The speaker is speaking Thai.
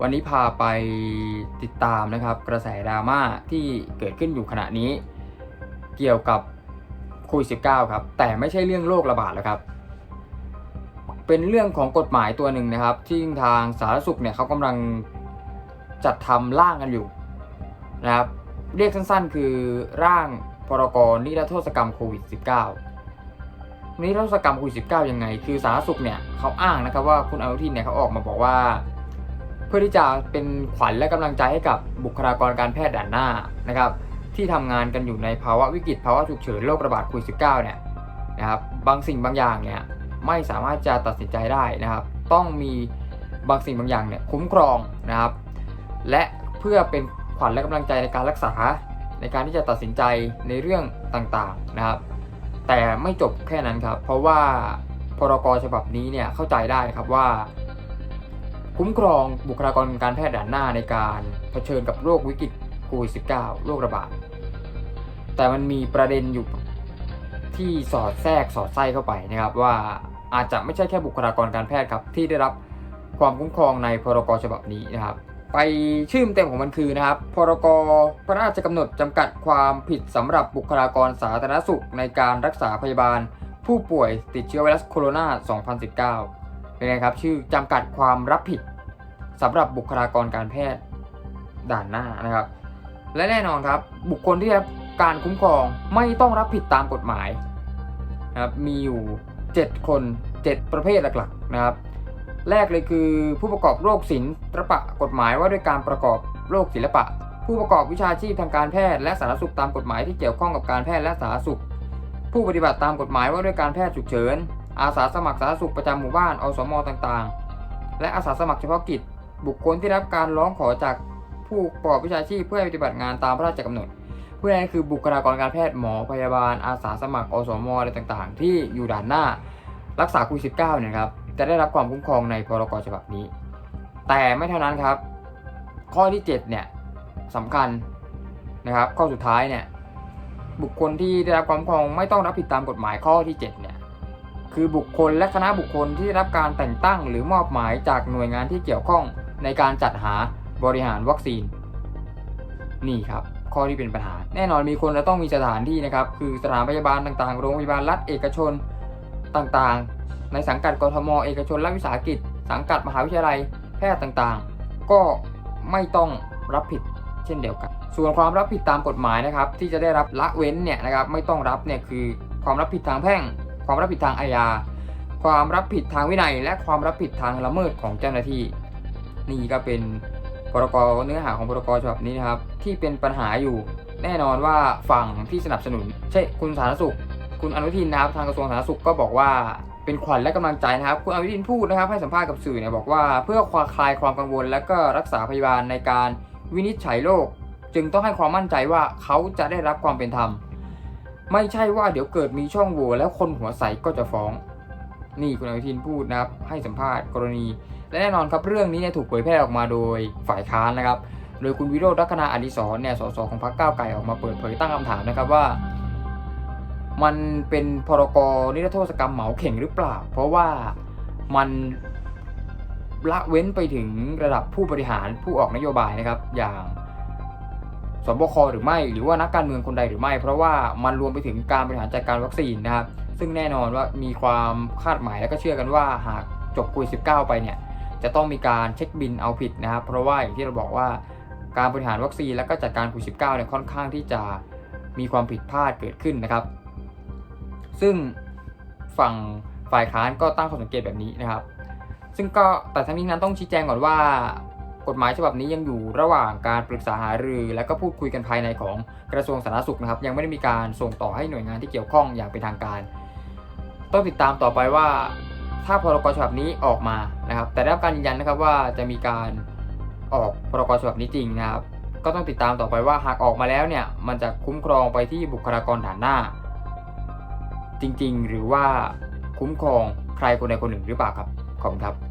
วันนี้พาไปติดตามนะครับกระแสดราม่าที่เกิดขึ้นอยู่ขณะนี้ เกี่ยวกับโควิด -19 ครับ แต่ไม่ใช่เรื่องโรคระบาดแล้วครับ เป็นเรื่องของกฎหมายตัวหนึ่งนะครับ ที่ทางสาธารณสุขเนี่ยเขากำลังจัดทำร่างกันอยู่นะครับเรียกสั้นๆ คือร่างพรกนิรโทษกรรมโควิด -19 นิรโทษกรรมโควิด -19 ยังไง คือสาธารณสุขเนี่ยเขาอ้างนะครับว่าคุณอนุทินเนี่ยเขาออกมาบอกว่า เพื่อที่จะเป็นขวัญและกำลังใจให้กับบุคลากรการแพทย์ด่านหน้านะครับ ที่ทำงานกันอยู่ในภาวะวิกฤตภาวะฉุกเฉินโรคระบาดโควิด -19 เนี่ยนะครับบางสิ่งบางอย่างเนี่ยไม่สามารถจะตัดสินใจได้นะครับ ต้องมีบางสิ่งบางอย่างเนี่ยคุ้มครองนะครับ และเพื่อเป็นขวัญและกำลังใจในการรักษา ในการที่จะตัดสินใจในเรื่องต่างๆนะครับ แต่ไม่จบแค่นั้นครับ เพราะว่าพรกฉบับนี้เนี่ยเข้าใจได้ครับว่า คุ้มครองบุคลากรการแพทย์ด่านหน้าในการเผชิญกับโรควิกฤตโควิด -19 โรคระบาด แต่มันมีประเด็นอยู่ที่สอดแทรกสอดไส้เข้าไปนะครับ ว่าอาจจะไม่ใช่แค่บุคลากรการแพทย์ครับ ที่ได้รับความคุ้มครองในพรกฉบับนี้นะครับ ไปชื่อเต็มของมันคือนะครับ พรกพระราชกำหนดจำกัดความผิดสำหรับบุคลากรสาธารณสุขในการรักษาพยาบาล ผู้ป่วยติดเชื้อไวรัสโคโรนา 2019เป็ นไงครับชื่อจำกัดความรับผิดสำหรับบุคลากรการแพทย์ด่านหน้านะครับ และแน่นอนครับบุคคลที่รับการคุ้มครองไม่ต้องรับผิดตามกฎหมายนะครับมีอยู่ 7 คน 7 ประเภทหลักๆนะครับ แรกเลยคือผู้ประกอบโรคศิลปะกฎหมายว่าด้วยการประกอบโรคศิลปะ ผู้ประกอบวิชาชีพทางการแพทย์และสาธารณสุขตามกฎหมายที่เกี่ยวข้องกับการแพทย์และสาธารณสุข ผู้ปฏิบัติตามกฎหมายว่าด้วยการแพทย์ฉุกเฉิน อาสาสมัครสาธารณสุขประจำหมู่บ้านอสมต่างๆ และอาสาสมัครเฉพาะกิจ บุคคลที่รับการร้องขอจากผู้ประกอบวิชาชีพเพื่อปฏิบัติงานตามพระราชกำหนดผู้นั้นคือบุคลากรการแพทย์หมอพยาบาล อาสาสมัครอสมอะไรต่างๆ ที่อยู่ด่านหน้ารักษาโควิด -19 เนี่ยครับจะได้รับความคุ้มครองในพรกฉบับนี้ แต่ไม่เท่านั้นครับ ข้อที่7เนี่ยสำคัญนะครับข้อสุดท้ายเนี่ยบุคคลที่ได้รับความคุ้มครองไม่ต้องรับผิดตามกฎหมายข้อที่7เนี่ย คือบุคคลและคณะบุคคลที่รับการแต่งตั้งหรือมอบหมายจากหน่วยงานที่เกี่ยวข้องในการจัดหาบริหารวัคซีน นี่ครับ ข้อที่เป็นปัญหา แน่นอนมีคนจะต้องมีสถานที่นะครับ คือสถานพยาบาลต่างๆ โรงพยาบาลรัฐเอกชนต่างๆ ในสังกัดกทม เอกชนและวิสาหกิจ สังกัดมหาวิทยาลัยแพทย์ต่างๆ ก็ไม่ต้องรับผิดเช่นเดียวกัน ส่วนความรับผิดตามกฎหมายนะครับ ที่จะได้รับละเว้นเนี่ยนะครับไม่ต้องรับเนี่ยคือความรับผิดทางแพ่ง ความรับผิดทางอาญา ความรับผิดทางวินัย และความรับผิดทางละเมิดของเจ้าหน้าที่ นี่ก็เป็นพรกเนื้อหาของพรกฉบับนี้นะครับ ที่เป็นปัญหาอยู่แน่นอนว่าฝั่งที่สนับสนุน ใช่คุณสาธารณสุข คุณอนุทินนะครับทางกระทรวงสาธารณสุขก็บอกว่าเป็นขวัญและกำลังใจนะครับ คุณอนุทินพูดนะครับให้สัมภาษณ์กับสื่อเนี่ยบอกว่า เพื่อความคลายความกังวล และก็รักษาพยาบาลในการวินิจฉัยโรคจึงต้องให้ความมั่นใจว่าเขาจะได้รับความเป็นธรรม ไม่ใช่ว่าเดี๋ยวเกิดมีช่องโหว่แล้วคนหัวใสก็จะฟ้อง นี่คุณอนุทินพูดนะครับ ให้สัมภาษณ์กรณี และแน่นอนครับเรื่องนี้เนี่ยถูกเผยแพร่ออกมาโดยฝ่ายค้านนะครับ โดยคุณวิโรจน์ลักษณะอดิศรเนี่ยสสของพรรคก้าวไกลออกมาเปิดเผยตั้งคำถามนะครับว่า มันเป็นพรกนิรโทษกรรมเหมาเข่งหรือเปล่า เพราะว่ามันละเว้นไปถึงระดับผู้บริหารผู้ออกนโยบายนะครับ อย่าง สบคหรือไม่หรือว่านักการเมืองคนใดหรือไม่ เพราะว่ามันรวมไปถึงการบริหารจัดการวัคซีนนะครับ ซึ่งแน่นอนว่ามีความคาดหมายและก็เชื่อกันว่าหากจบโควิด19 ไปเนี่ยจะต้องมีการเช็คบินเอาผิดนะครับ เพราะว่าอย่างที่เราบอกว่าการบริหารวัคซีนและก็จัดการโควิด19เนี่ยค่อนข้างที่จะมีความผิดพลาดเกิดขึ้นนะครับ ซึ่งฝั่งฝ่ายค้านก็ตั้งข้อสังเกตแบบนี้นะครับ ซึ่งก็แต่ทั้งนี้นั้นต้องชี้แจงก่อนว่า กฎหมายฉบับนี้ยังอยู่ระหว่างการปรึกษาหารือ และก็พูดคุยกันภายในของกระทรวงสาธารณสุขนะครับ ยังไม่ได้มีการส่งต่อให้หน่วยงานที่เกี่ยวข้องอย่างเป็นทางการ ต้องติดตามต่อไปว่า ถ้าพรกฉบับนี้ออกมานะครับ แต่ได้รับการยืนยันนะครับว่าจะมีการออกพรกฉบับนี้จริงนะครับ ก็ต้องติดตามต่อไปว่าหากออกมาแล้วเนี่ยมันจะคุ้มครองไปที่บุคลากรด่านหน้า จริงๆ หรือว่าคุ้มครองใครคนใดคนหนึ่งหรือเปล่าครับขอบคุณครับ